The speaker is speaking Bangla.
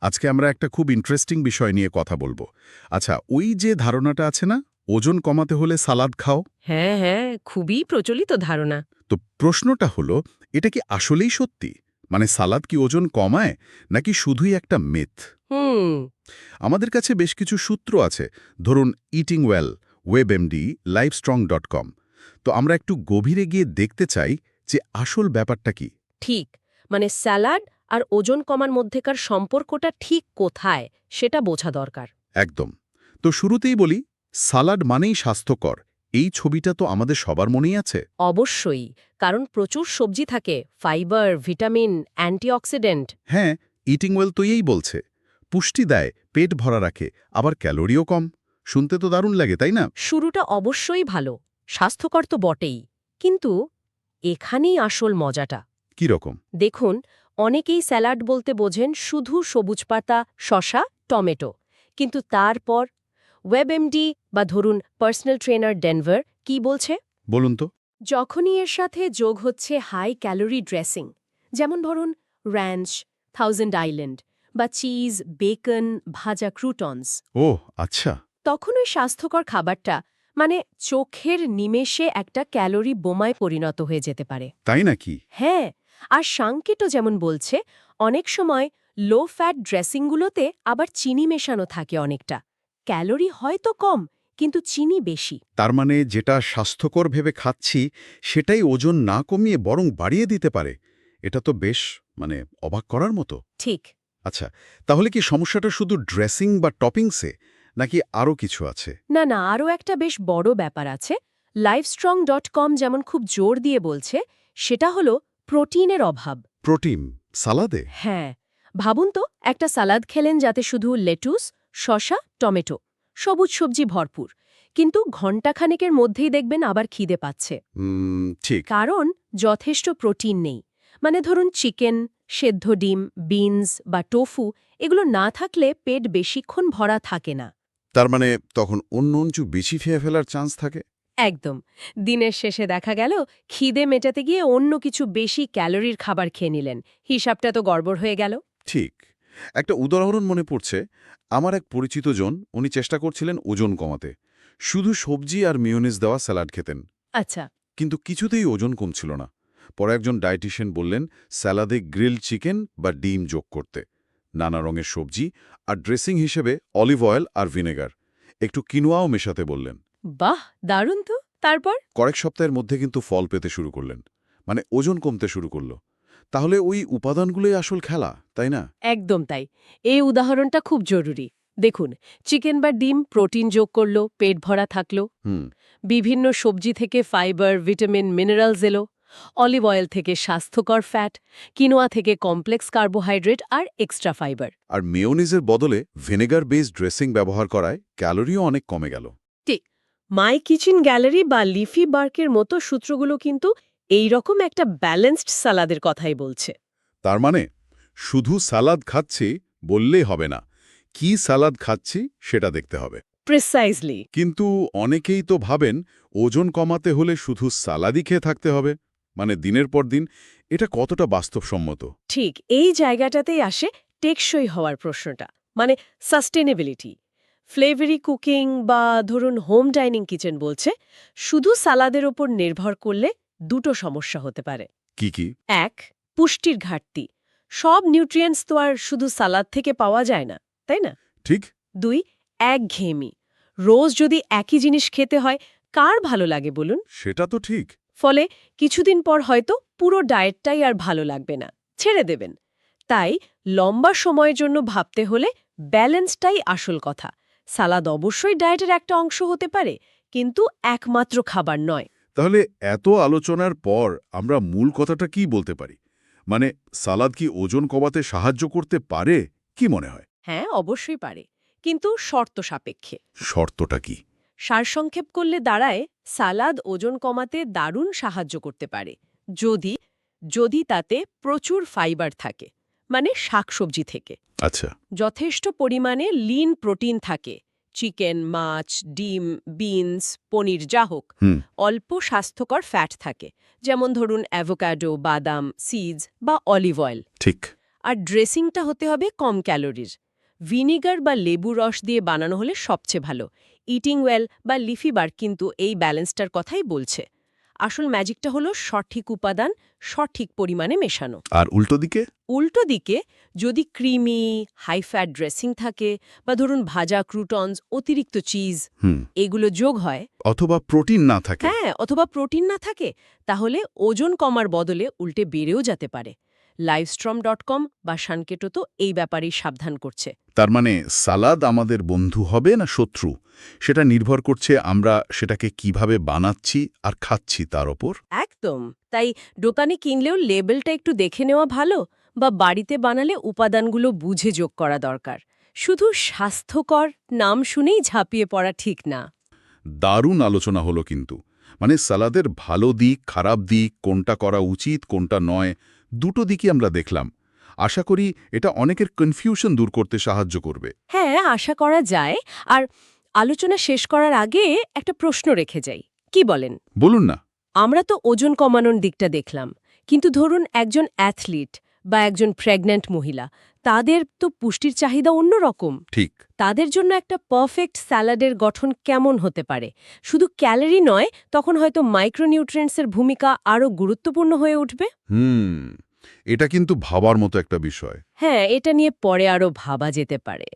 আজকে আমরা একটা খুব ইন্টারেস্টিং বিষয় নিয়ে কথা বলব। আচ্ছা ওই যে ধারণাটা আছে না ওজন কমাতে হলে সালাদ খাও? হ্যাঁ হ্যাঁ খুবই প্রচলিত ধারণা। তো প্রশ্নটা হলো এটা কি আসলেই সত্যি? মানে সালাদ কি ওজন কমায় নাকি শুধুই একটা মিথ হুম। আমাদের কাছে বেশ কিছু সূত্র আছে ধরুন eating well web WebMD Livestrong dot com তো আমরা একটু গভীরে গিয়ে দেখতে চাই যে আসল ব্যাপারটা কি। ঠিক মানে স্যালাড আর ওজন কমার মধ্যেকার সম্পর্কটা ঠিক কোথায় সেটা বোঝা দরকার। একদম। তো শুরুতেই বলি সালাড মানেই স্বাস্থ্যকর। এই ছবিটা তো আমাদের সবার মনেই আছে। অবশ্যই কারণ প্রচুর সবজি থাকে ফাইবার ভিটামিন অ্যান্টিঅক্সিডেন্ট। হ্যাঁ ইটিং ওয়েল তো এই বলছে। পুষ্টি দেয় পেট ভরা রাখে আবার ক্যালোরিও কম। শুনতে তো দারুণ লাগে তাই না? শুরুটা অবশ্যই ভালো স্বাস্থ্যকর তো বটেই। কিন্তু এখানেই আসল মজাটা। কি রকম দেখুন অনেকেই স্যালাড বলতে বোঝেন শুধু সবুজ পাতা শশা টমেটো। কিন্তু তারপর ওয়েবএমডি বা ধরুন পার্সোনাল ট্রেনার ডেনভার কি বলছে? বলুন তো। যখনই এর সাথে যোগ হচ্ছে হাই ক্যালোরি ড্রেসিং যেমন ধরুন র্যাঞ্চ থাউজেন্ড আইল্যান্ড বা চিজ বেকন ভাজা ক্রুটনস ও আচ্ছা। তখন ওই স্বাস্থ্যকর খাবারটা মানে চোখের নিমেষে একটা ক্যালোরি বোমায় পরিণত হয়ে যেতে পারে। তাই নাকি? হ্যাঁ আর সাংকেতও যেমন বলছে অনেক সময় লো ফ্যাট ড্রেসিংগুলোতে আবার চিনি মেশানো থাকে অনেকটা। ক্যালোরি হয়তো কম কিন্তু চিনি বেশি। তার মানে যেটা স্বাস্থ্যকর ভেবে খাচ্ছি সেটাই ওজন না কমিয়ে বরং বাড়িয়ে দিতে পারে। এটা তো বেশ মানে অবাক করার মতো। ঠিক। আচ্ছা তাহলে কি সমস্যাটা শুধু ড্রেসিং বা টপিংসে নাকি আরও কিছু আছে? না না আরও একটা বেশ বড় ব্যাপার আছে। লাইভস্ট্রং ডট কম যেমন খুব জোর দিয়ে বলছে সেটা হলো প্রোটিনের অভাব। প্রোটিন সালাদে? হ্যাঁ। ভাবুন তো একটা সালাদ খেলেন যাতে শুধু লেটুস শসা টমেটো সবুজ সবজি ভরপুর। কিন্তু ঘণ্টাখানেকের মধ্যেই দেখবেন আবার খিদে পাচ্ছে। ঠিক। কারণ যথেষ্ট প্রোটিন নেই। মানে ধরুন চিকেন সেদ্ধ ডিম বিনস বা টোফু এগুলো না থাকলে পেট বেশিক্ষণ ভরা থাকে না। তার মানে তখন অন্য অঞ্চু বেশি ফেয়ে ফেলার চান্স থাকে? একদম। দিনের শেষে দেখা গেল খিদে মেটাতে গিয়ে অন্য কিছু বেশি ক্যালোরির খাবার খেয়ে নিলেন। হিসাবটা তো গড়বড় হয়ে গেল। ঠিক। একটা উদাহরণ মনে পড়ছে। আমার এক পরিচিত জন উনি চেষ্টা করছিলেন ওজন কমাতে। শুধু সবজি আর মিওনিজ দেওয়া স্যালাড খেতেন। আচ্ছা। কিন্তু কিছুতেই ওজন কমছিল না। পরে একজন ডায়েটিশিয়ান বললেন স্যালাদে গ্রিল চিকেন বা ডিম যোগ করতে। নানা রঙের সবজি আর ড্রেসিং হিসেবে অলিভ অয়েল আর ভিনেগার। একটু কিনোয়াও মেশাতে বললেন। বাহ দারুণ তো। তারপর? কয়েক সপ্তাহের মধ্যে কিন্তু ফল পেতে শুরু করলেন। মানে ওজন কমতে শুরু করল। তাহলে ওই উপাদানগুলোই আসল খেলা তাই না? একদম তাই। এই উদাহরণটা খুব জরুরি। দেখুন চিকেন বা ডিম প্রোটিন যোগ করল পেট ভরা থাকল। বিভিন্ন সবজি থেকে ফাইবার ভিটামিন মিনারেলস এলো। অলিভ অয়েল থেকে স্বাস্থ্যকর ফ্যাট কিনোয়া থেকে কমপ্লেক্স কার্বোহাইড্রেট আর এক্সট্রা ফাইবার। আর মেয়োনিজের বদলে ভিনেগার বেসড ড্রেসিং ব্যবহার করায় ক্যালোরিও অনেক কমে গেল। মাই কিচেন গ্যালারি বা লিফি বার্কের মতো সূত্রগুলো কিন্তু এই রকম একটা ব্যালেন্সড সালাদের কথাই বলছে। তার মানে শুধু সালাদ খাচ্ছি বললেই হবে না কি সালাদ খাচ্ছি সেটা দেখতে হবে। প্রিসাইজলি কিন্তু অনেকেই তো ভাবেন ওজন কমাতে হলে শুধু সালাদই খেয়ে থাকতে হবে মানে দিনের পর দিন এটা কতটা বাস্তবসম্মত? ঠিক এই জায়গাটাতেই আসে টেকসই হওয়ার প্রশ্নটা মানে সাস্টেনেবিলিটি ফ্লেভারি কুকিং বা ধরুন হোম ডাইনিং কিচেন বলছে শুধু সালাদের ওপর নির্ভর করলে দুটো সমস্যা হতে পারে। কি কি? এক পুষ্টির ঘাটতি। সব নিউট্রিয়েন্টস তো আর শুধু সালাদ থেকে পাওয়া যায় না তাই না? ঠিক। দুই একঘেয়েমি। রোজ যদি একই জিনিস খেতে হয় কার ভালো লাগে বলুন? সেটা তো ঠিক। ফলে কিছুদিন পর হয়তো পুরো ডায়েটটাই আর ভালো লাগবে না ছেড়ে দেবেন। তাই লম্বা সময়ের জন্য ভাবতে হলে ব্যালেন্সটাই আসল কথা। সালাদ অবশ্যই ডায়েটের একটা অংশ হতে পারে কিন্তু একমাত্র খাবার নয়। তাহলে এত আলোচনার পর আমরা মূল কথাটা কি বলতে পারি? মানে সালাদ কি ওজন কমাতে সাহায্য করতে পারে কি মনে হয়? হ্যাঁ অবশ্যই পারে কিন্তু শর্ত সাপেক্ষে। শর্তটা কি? সারসংক্ষেপ করলে দাঁড়ায় সালাদ ওজন কমাতে দারুণ সাহায্য করতে পারে যদি যদি তাতে প্রচুর ফাইবার থাকে। মানে শাকসবজি থেকে। আচ্ছা। যথেষ্ট পরিমাণে লিন প্রোটিন থাকে। চিকেন মাছ ডিম বিনস পনির যা হোক। অল্প স্বাস্থ্যকর ফ্যাট থাকে। যেমন ধরুন অ্যাভোকাডো বাদাম সিজ বা অলিভ অয়েল ঠিক। আর ড্রেসিংটা হতে হবে কম ক্যালোরির ভিনিগার বা লেবু রস দিয়ে বানানো হলে সবচেয়ে ভালো। ইটিং ওয়েল বা লিফি বার কিন্তু এই ব্যালেন্সটার কথাই বলছে। আসল ম্যাজিকটা হলো সঠিক উপাদান সঠিক পরিমাণে মেশানো। আর উল্টো দিকে? উল্টো দিকে যদি ক্রিমি হাই ফ্যাট ড্রেসিং থাকে বা ধরুন ভাজা ক্রুটনস অতিরিক্ত চিজ এগুলো যোগ হয় অথবা প্রোটিন না থাকে? হ্যাঁ অথবা প্রোটিন না থাকে তাহলে ওজন কমার বদলে উল্টে বেড়েও যেতে পারে। লাইভস্ট্রম ডট কম বা সানকেটো তো এই ব্যাপারেই সাবধান করছে। তার মানে সালাদ আমাদের বন্ধু হবে না শত্রু? সেটা নির্ভর করছে আমরা সেটাকে কীভাবে বানাচ্ছি আর খাচ্ছি তার ওপর? একদম। তাই দোকানে কিনলেও লেবেলটা একটু দেখে নেওয়া ভালো বা বাড়িতে বানালে উপাদানগুলো বুঝে যোগ করা দরকার। শুধু স্বাস্থ্যকর নাম শুনেই ঝাঁপিয়ে পড়া ঠিক না। দারুণ আলোচনা হলো কিন্তু। মানে সালাদের ভালো দিক খারাপ দিক কোনটা করা উচিত কোনটা নয় দুটো দিকই আমরা দেখলাম। আশা করি এটা অনেকের কনফিউশন দূর করতে সাহায্য করবে। হ্যাঁ আশা করা যায়। আর আলোচনা শেষ করার আগে একটা প্রশ্ন রেখে যাই। কি বলেন? বলুন না। আমরা তো ওজন কমানোর দিকটা দেখলাম। কিন্তু ধরুন একজন অ্যাথলিট বা একজন প্রেগন্যান্ট মহিলা তাদের তো পুষ্টির চাহিদা অন্য রকম ঠিক। তাদের জন্য একটা পারফেক্ট স্যালাডের গঠন কেমন হতে পারে? শুধু ক্যালোরি নয় তখন হয়তো মাইক্রোনিউট্রিয়েন্টসের ভূমিকা আরও গুরুত্বপূর্ণ হয়ে উঠবে। হুম এটা কিন্তু ভাবার মতো একটা বিষয়। হ্যাঁ এটা নিয়ে পরে আরও ভাবা যেতে পারে।